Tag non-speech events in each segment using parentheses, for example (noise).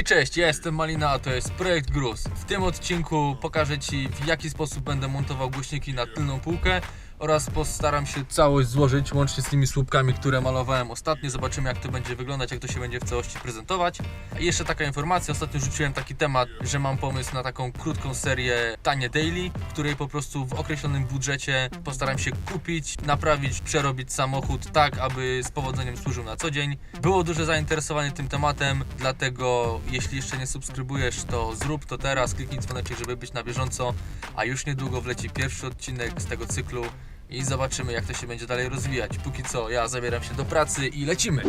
Hej, cześć, ja jestem Malina, a to jest Projekt Gruz. W tym odcinku pokażę Ci w jaki sposób będę montował głośniki na tylną półkę oraz postaram się całość złożyć łącznie z tymi słupkami, które malowałem ostatnio. Zobaczymy jak to będzie wyglądać, jak to się będzie w całości prezentować. I jeszcze taka informacja, ostatnio rzuciłem taki temat, że mam pomysł na taką krótką serię Tanie Daily, w której po prostu w określonym budżecie postaram się kupić, naprawić, przerobić samochód tak, aby z powodzeniem służył na co dzień. Było duże zainteresowanie tym tematem, dlatego jeśli jeszcze nie subskrybujesz, to zrób to teraz, kliknij dzwoneczek, żeby być na bieżąco, a już niedługo wleci pierwszy odcinek z tego cyklu i zobaczymy jak to się będzie dalej rozwijać. Póki co ja zabieram się do pracy i lecimy!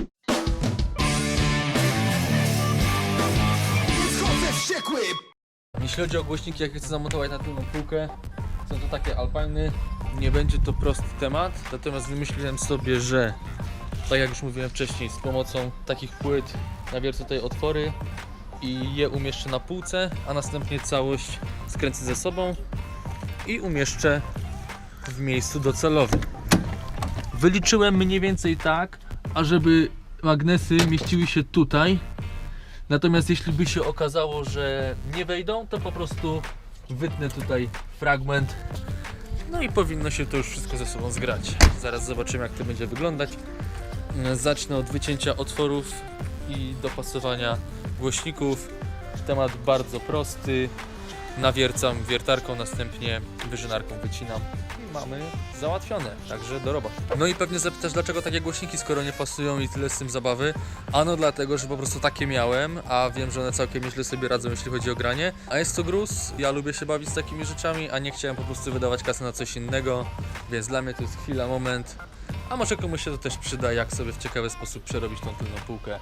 Jeśli chodzi o głośniki, jakie chcę zamontować na tylną półkę, są to takie Alpiny. Nie będzie to prosty temat, natomiast wymyśliłem sobie, że tak jak już mówiłem wcześniej, z pomocą takich płyt nawiercę tutaj otwory i je umieszczę na półce, a następnie całość skręcę ze sobą i umieszczę w miejscu docelowym. Wyliczyłem mniej więcej tak, ażeby magnesy mieściły się tutaj, Natomiast jeśli by się okazało, że nie wejdą, to po prostu wytnę tutaj fragment. No i powinno się to już wszystko ze sobą zgrać. Zaraz zobaczymy jak to będzie wyglądać. Zacznę od wycięcia otworów i dopasowania głośników. Temat bardzo prosty. Nawiercam wiertarką, następnie wyżynarką wycinam i mamy załatwione, także do roboty. No i pewnie zapytasz, dlaczego takie głośniki, skoro nie pasują i tyle z tym zabawy? Ano dlatego, że po prostu takie miałem, a wiem, że one całkiem nieźle sobie radzą, jeśli chodzi o granie. A jest to gruz, ja lubię się bawić z takimi rzeczami, a nie chciałem po prostu wydawać kasy na coś innego, więc dla mnie to jest chwila, moment. A może komuś się to też przyda, jak sobie w ciekawy sposób przerobić tą tylną półkę.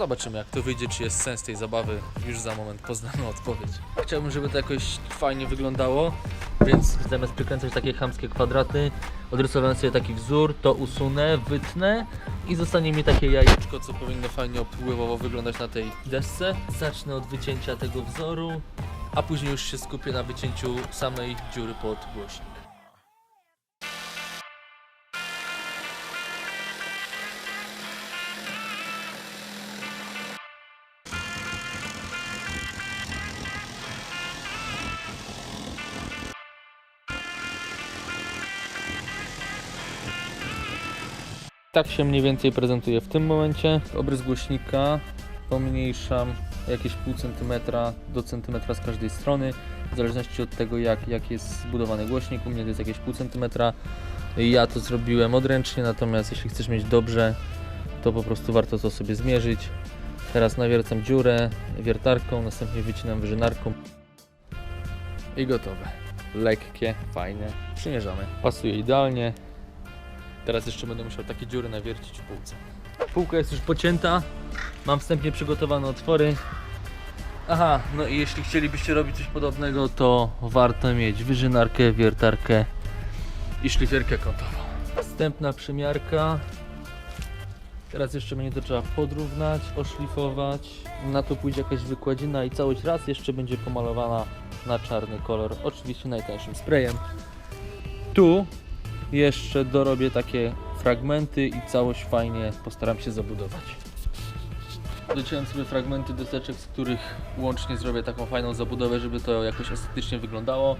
Zobaczymy jak to wyjdzie, czy jest sens tej zabawy. Już za moment poznamy odpowiedź. Chciałbym, żeby to jakoś fajnie wyglądało, więc zamiast przykręcać takie chamskie kwadraty, odrysowałem sobie taki wzór, to usunę, wytnę i zostanie mi takie jajeczko, co powinno fajnie opływowo wyglądać na tej desce. Zacznę od wycięcia tego wzoru, a później już się skupię na wycięciu samej dziury pod głośnik. Tak się mniej więcej prezentuje w tym momencie. Obrys głośnika pomniejszam jakieś pół centymetra do centymetra z każdej strony, w zależności od tego jak, jak jest zbudowany głośnik. U mnie to jest jakieś pół centymetra. Ja to zrobiłem odręcznie, natomiast jeśli chcesz mieć dobrze, to po prostu warto to sobie zmierzyć. Teraz nawiercam dziurę wiertarką, następnie wycinam wyżynarką i gotowe. Lekkie, fajne, przymierzamy. Pasuje idealnie. Teraz jeszcze będę musiał takie dziury nawiercić w półce. Półka jest już pocięta. Mam wstępnie przygotowane otwory. Aha, no i jeśli chcielibyście robić coś podobnego, to warto mieć wyżynarkę, wiertarkę i szlifierkę kątową. Wstępna przymiarka. Teraz jeszcze będzie to trzeba podrównać, oszlifować. Na to pójdzie jakaś wykładzina i całość raz jeszcze będzie pomalowana na czarny kolor. Oczywiście najtańszym sprayem. Tu jeszcze dorobię takie fragmenty i całość fajnie postaram się zabudować. Dociąłem sobie fragmenty deseczek, z których łącznie zrobię taką fajną zabudowę, żeby to jakoś estetycznie wyglądało.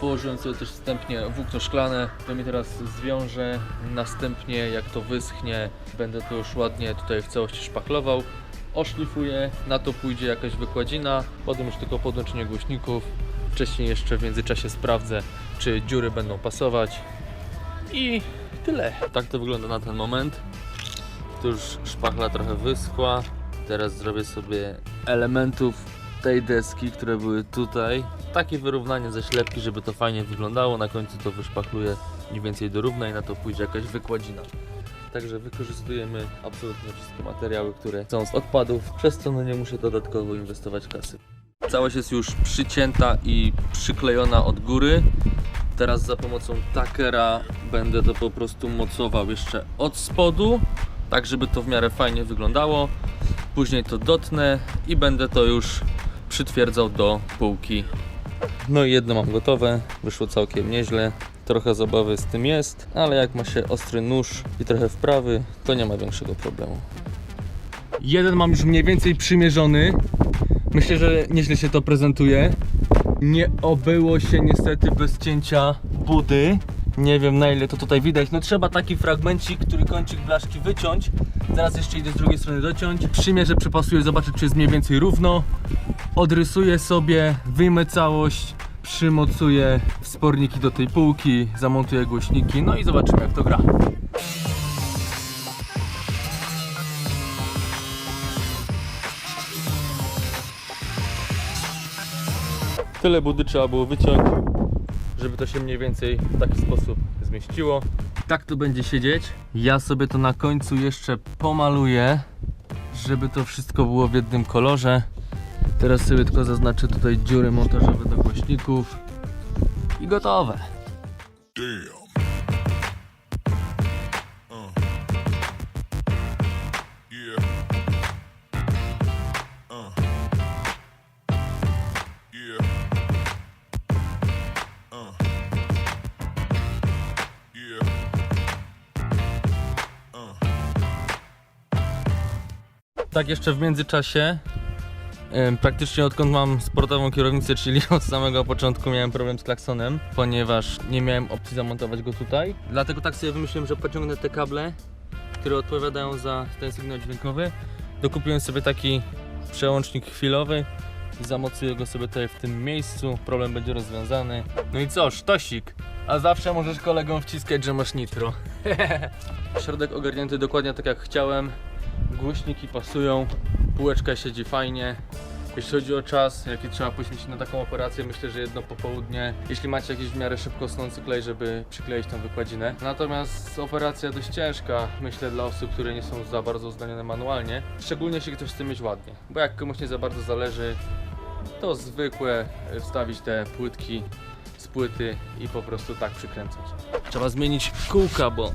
Położyłem sobie też wstępnie włókno szklane, to mi teraz zwiążę. Następnie jak to wyschnie, będę to już ładnie tutaj w całości szpachlował. Oszlifuję, na to pójdzie jakaś wykładzina, potem już tylko podłączenie głośników. Wcześniej jeszcze w międzyczasie sprawdzę, czy dziury będą pasować. I tyle. Tak to wygląda na ten moment. Tu już szpachla trochę wyschła. Teraz zrobię sobie elementów tej deski, które były tutaj. Takie wyrównanie ze ślepki, żeby to fajnie wyglądało. Na końcu to wyszpachluję mniej więcej do równa i na to pójdzie jakaś wykładzina. Także wykorzystujemy absolutnie wszystkie materiały, które są z odpadów, przez co no nie muszę dodatkowo inwestować kasy. Całość jest już przycięta i przyklejona od góry. Teraz za pomocą takera będę to po prostu mocował jeszcze od spodu, tak żeby to w miarę fajnie wyglądało. Później to dotnę i będę to już przytwierdzał do półki. No i jedno mam gotowe, wyszło całkiem nieźle. Trochę zabawy z tym jest, ale jak ma się ostry nóż i trochę wprawy, to nie ma większego problemu. Jeden mam już mniej więcej przymierzony. Myślę, że nieźle się to prezentuje. Nie obyło się niestety bez cięcia budy. Nie wiem na ile to tutaj widać. No trzeba taki fragmencik, który kończyk blaszki wyciąć. Zaraz jeszcze idę z drugiej strony dociąć. Przymierzę, przepasuję, zobaczę czy jest mniej więcej równo. Odrysuję sobie, wyjmę całość, przymocuję wsporniki do tej półki, zamontuję głośniki, no i zobaczymy jak to gra. Tyle budy trzeba było wyciąć, żeby to się mniej więcej w taki sposób zmieściło. Tak to będzie siedzieć. Ja sobie to na końcu jeszcze pomaluję, żeby to wszystko było w jednym kolorze. Teraz sobie tylko zaznaczę tutaj dziury montażowe do głośników i gotowe. Tak jeszcze w międzyczasie, praktycznie odkąd mam sportową kierownicę, czyli (laughs) od samego początku miałem problem z klaksonem, ponieważ nie miałem opcji zamontować go tutaj. Dlatego tak sobie wymyśliłem, że pociągnę te kable, które odpowiadają za ten sygnał dźwiękowy. Dokupiłem sobie taki przełącznik chwilowy i zamocuję go sobie tutaj w tym miejscu. Problem będzie rozwiązany. No i co, sztosik. A zawsze możesz kolegom wciskać, że masz nitro. (laughs) Środek ogarnięty dokładnie tak jak chciałem. Głośniki pasują, półeczka siedzi fajnie. Jeśli chodzi o czas, jaki trzeba poświęcić na taką operację, myślę, że jedno popołudnie. Jeśli macie jakiś w miarę szybko snący klej, żeby przykleić tą wykładzinę. Natomiast operacja dość ciężka, myślę, dla osób, które nie są za bardzo zdanione manualnie. Szczególnie jeśli ktoś chce mieć ładnie. Bo jak komuś nie za bardzo zależy, to zwykłe y, wstawić te płytki z płyty i po prostu tak przykręcać. Trzeba zmienić kółka, bo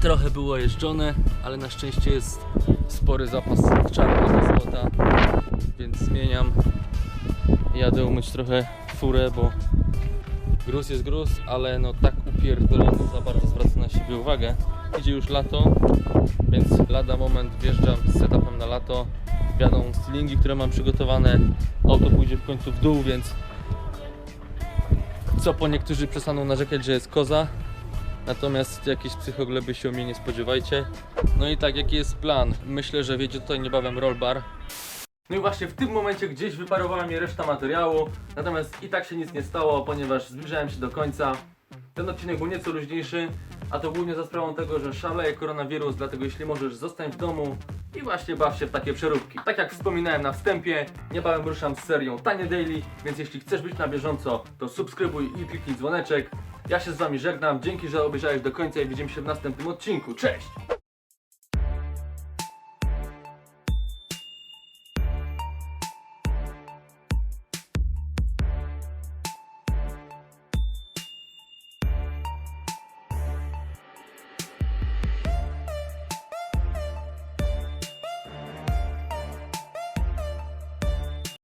trochę było jeżdżone, ale na szczęście jest spory zapas czarnego złota, więc zmieniam. Jadę umyć trochę furę, bo gruz jest gruz, ale no tak upierdolony za bardzo zwraca na siebie uwagę. Idzie już lato, więc lada moment wjeżdżam z setupem na lato. Wiadą stylingi, które mam przygotowane. Auto pójdzie w końcu w dół, więc co po niektórzy przestaną narzekać, że jest koza, Natomiast jakieś psychogleby się o mnie nie spodziewajcie. No i tak, jaki jest plan? Myślę, że wiedzie tutaj niebawem rollbar. No i właśnie w tym momencie gdzieś wyparowała mi reszta materiału, natomiast i tak się nic nie stało, ponieważ zbliżałem się do końca. Ten odcinek był nieco luźniejszy, a to głównie za sprawą tego, że szaleje koronawirus, dlatego jeśli możesz zostań w domu i właśnie baw się w takie przeróbki. Tak jak wspominałem na wstępie, niebawem ruszam z serią Tanie Daily, więc jeśli chcesz być na bieżąco, to subskrybuj i kliknij dzwoneczek. Ja się z wami żegnam, dzięki, że obejrzałeś do końca i widzimy się w następnym odcinku. Cześć!